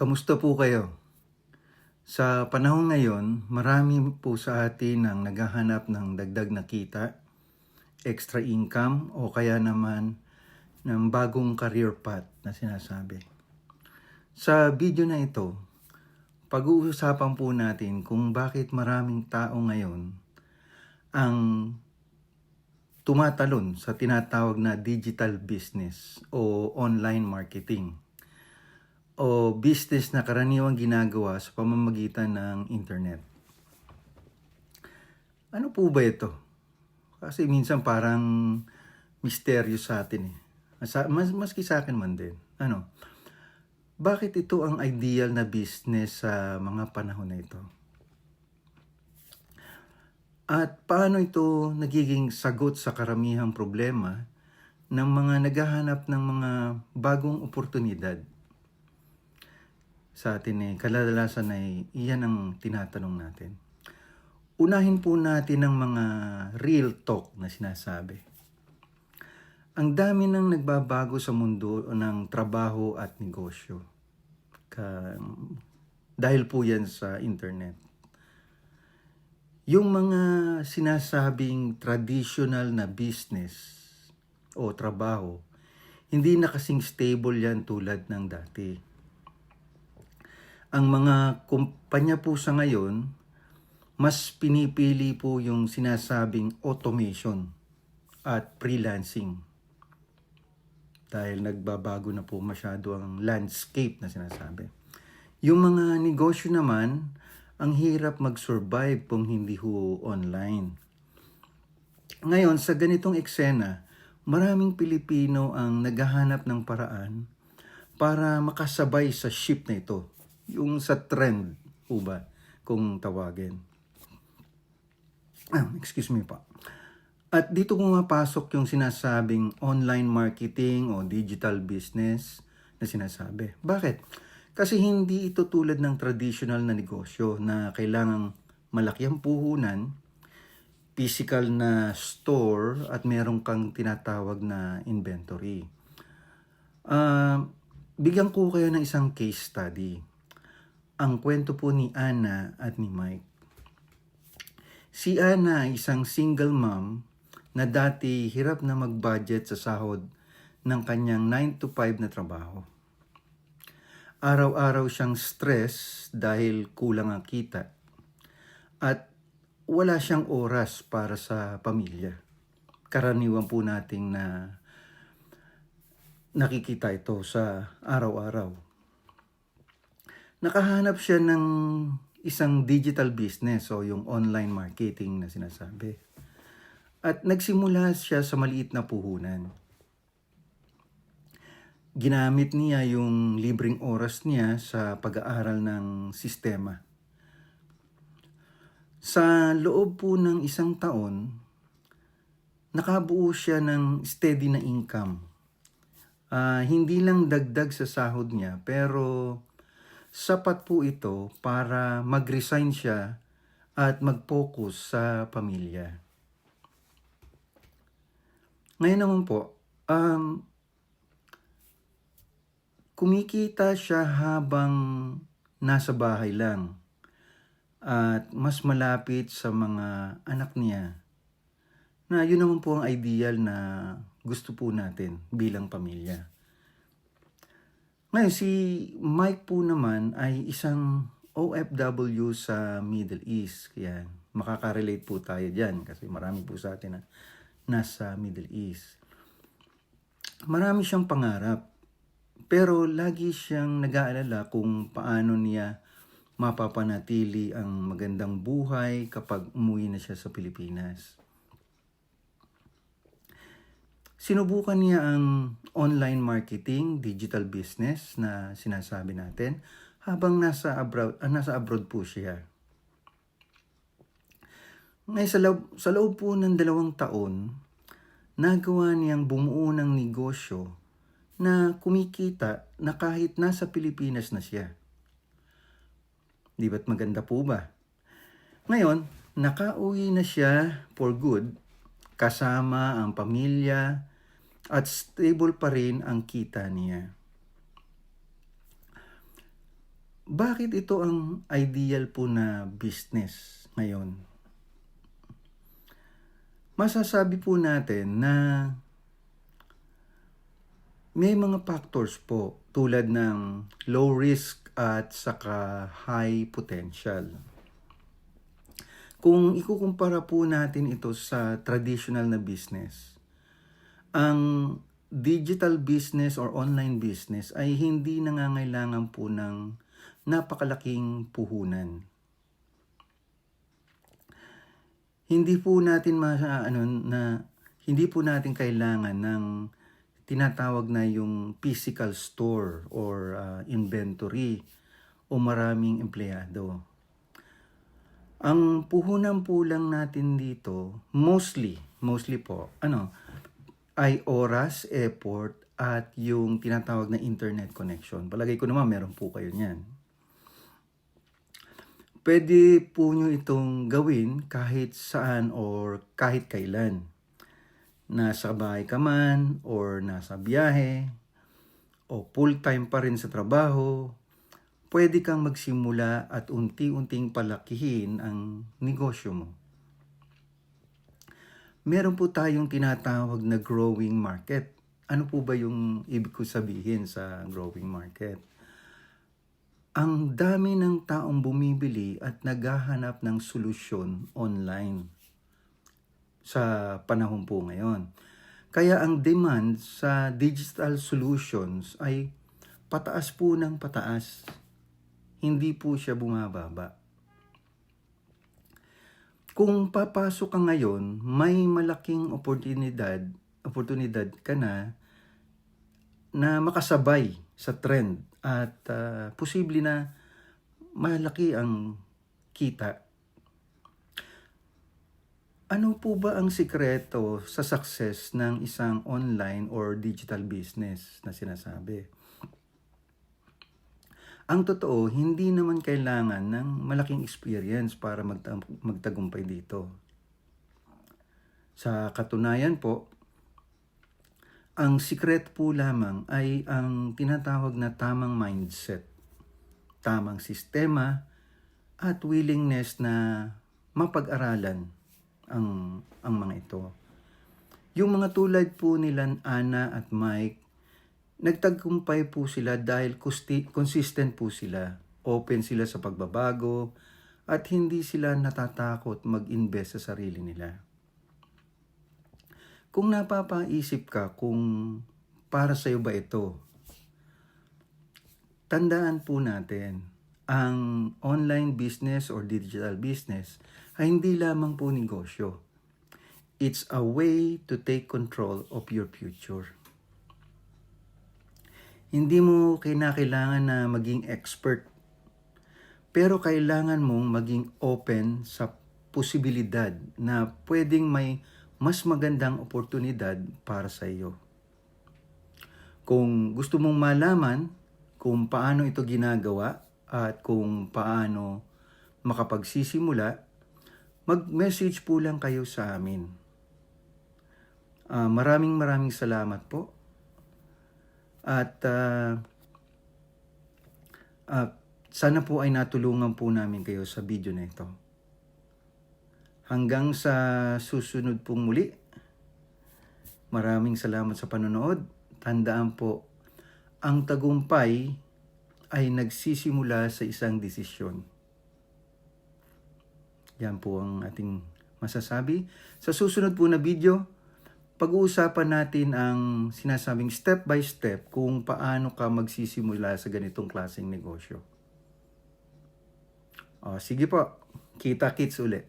Kamusta po kayo? Sa panahon ngayon, marami po sa atin ang naghahanap ng dagdag na kita, extra income o kaya naman ng bagong career path na sinasabi. Sa video na ito, pag-uusapan po natin kung bakit maraming tao ngayon ang tumatalon sa tinatawag na digital business o online marketing o business na karaniwang ginagawa sa pamamagitan ng internet. Ano po ba ito? Kasi minsan parang misteryo sa atin eh. Sa, mas, maski sa akin man din. Ano? Bakit ito ang ideal na business sa mga panahon na ito? At paano ito nagiging sagot sa karamihang problema ng mga naghahanap ng mga bagong oportunidad? Sa atin eh, kadalasan ay iyan ang tinatanong natin. Unahin po natin ang mga real talk na sinasabi. Ang dami nang nagbabago sa mundo ng trabaho at negosyo. Ka, dahil po yan sa internet. Yung mga sinasabing traditional na business o trabaho, hindi na kasing stable yan tulad ng dati. Ang mga kumpanya po sa ngayon, mas pinipili po yung sinasabing automation at freelancing dahil nagbabago na po masyado ang landscape na sinasabi. Yung mga negosyo naman, ang hirap mag-survive kung hindi ho online. Ngayon, sa ganitong eksena, maraming Pilipino ang naghahanap ng paraan para makasabay sa ship na ito. Yung sa trend, po ba, kung tawagin. Ah, excuse me pa. At dito pumapasok yung sinasabing online marketing o digital business na sinasabi. Bakit? Kasi hindi ito tulad ng traditional na negosyo na kailangang malaki ang puhunan, physical na store at meron kang tinatawag na inventory. Uh, bigyan ko kayo ng isang case study. Ang kwento po ni Anna at ni Mike. Si Anna ay isang single mom na dati hirap na mag-budget sa sahod ng kanyang 9 to 5 na trabaho. Araw-araw siyang stress dahil kulang ang kita at wala siyang oras para sa pamilya. Karaniwan po nating na nakikita ito sa araw-araw. Nakahanap siya ng isang digital business o yung online marketing na sinasabi at nagsimula siya sa maliit na puhunan. Ginamit niya yung libreng oras niya sa pag-aaral ng sistema. Sa loob po ng isang taon, nakabuo siya ng steady na income. Uh, hindi lang dagdag sa sahod niya, pero sapat po ito para mag-resign siya at mag-focus sa pamilya. Ngayon naman po, um, kumikita siya habang nasa bahay lang at mas malapit sa mga anak niya na yun naman po ang ideal na gusto po natin bilang pamilya. Ngayon, si Mike po naman ay isang OFW sa Middle East. Kaya makaka-relate po tayo dyan kasi marami po sa atin na nasa Middle East. Marami siyang pangarap, pero lagi siyang nag-aalala kung paano niya mapapanatili ang magandang buhay kapag umuwi na siya sa Pilipinas. Sinubukan niya ang online marketing, digital business na sinasabi natin habang nasa abroad, ah, nasa abroad po siya. Ngayon sa loob, sa loob po ng dalawang taon, nagawa niyang bumuo ng negosyo na kumikita na kahit nasa Pilipinas na siya. Di ba't maganda po ba? Ngayon, nakauwi na siya for good, kasama ang pamilya, at stable pa rin ang kita niya. Bakit ito ang ideal po na business ngayon? Masasabi po natin na may mga factors po tulad ng low risk at saka high potential. Kung ikukumpara po natin ito sa traditional na business, ang digital business or online business ay hindi nangangailangan po ng napakalaking puhunan. Hindi po natin ma ano na hindi po natin kailangan ng tinatawag na yung physical store or uh, inventory o maraming empleyado. Ang puhunan po lang natin dito, mostly, mostly po, ano, ay oras, effort, at yung tinatawag na internet connection. Palagay ko naman meron po kayo niyan. Pwede po nyo itong gawin kahit saan or kahit kailan. Nasa bahay ka man or nasa biyahe o full-time pa rin sa trabaho, pwede kang magsimula at unti-unting palakihin ang negosyo mo. Meron po tayong tinatawag na growing market. Ano po ba yung ibig ko sabihin sa growing market? Ang dami ng taong bumibili at naghahanap ng solusyon online sa panahon po ngayon. Kaya ang demand sa digital solutions ay pataas po ng pataas. Hindi po siya bumababa. Kung papasok ka ngayon, may malaking oportunidad, oportunidad ka na na makasabay sa trend at uh, posible na malaki ang kita. Ano po ba ang sikreto sa success ng isang online or digital business na sinasabi? Ang totoo, hindi naman kailangan ng malaking experience para magta- magtagumpay dito. Sa katunayan po, ang secret po lamang ay ang tinatawag na tamang mindset, tamang sistema, at willingness na mapag-aralan ang, ang mga ito. Yung mga tulad po nila Ana at Mike, nagtagumpay po sila dahil consistent po sila. Open sila sa pagbabago at hindi sila natatakot mag-invest sa sarili nila. Kung napapaisip ka kung para sa iyo ba ito, tandaan po natin, ang online business or digital business ay hindi lamang po negosyo. It's a way to take control of your future. Hindi mo kinakailangan na maging expert. Pero kailangan mong maging open sa posibilidad na pwedeng may mas magandang oportunidad para sa iyo. Kung gusto mong malaman kung paano ito ginagawa at kung paano makapagsisimula, mag-message po lang kayo sa amin. Uh, maraming maraming salamat po at uh, uh, sana po ay natulungan po namin kayo sa video na ito. Hanggang sa susunod pong muli, maraming salamat sa panonood. Tandaan po, ang tagumpay ay nagsisimula sa isang desisyon. Yan po ang ating masasabi. Sa susunod po na video, pag-uusapan natin ang sinasabing step by step kung paano ka magsisimula sa ganitong klaseng negosyo. O, sige po, kita kits ulit.